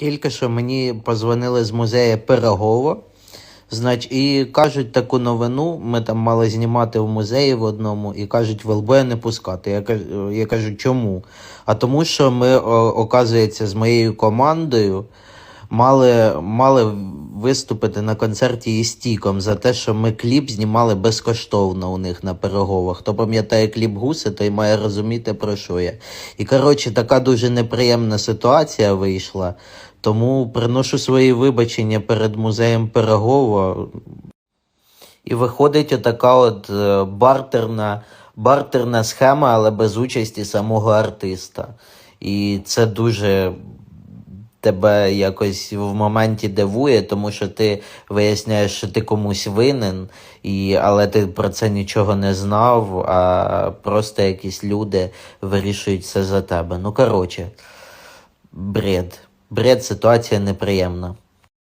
Тільки що мені позвонили з музею Пирогова. Знач, і кажуть таку новину. Ми там мали знімати в музеї в одному, і кажуть, в ЛБ не пускати. Я кажу, я кажу, чому? А тому, що ми, оказується, з моєю командою мали, мали виступити на концерті із Тіком за те, що ми кліп знімали безкоштовно у них на Пироговах. Хто пам'ятає кліп Гуси, той має розуміти, про що я. І коротше, така дуже неприємна ситуація вийшла. Тому приношу свої вибачення перед музеєм Пирогова. І виходить отака от е, бартерна, бартерна схема, але без участі самого артиста. І це дуже тебе якось в моменті дивує, тому що ти виясняєш, що ти комусь винен, і, але ти про це нічого не знав, а просто якісь люди вирішують все за тебе. Ну, коротше, бред. Бред, ситуація неприємна.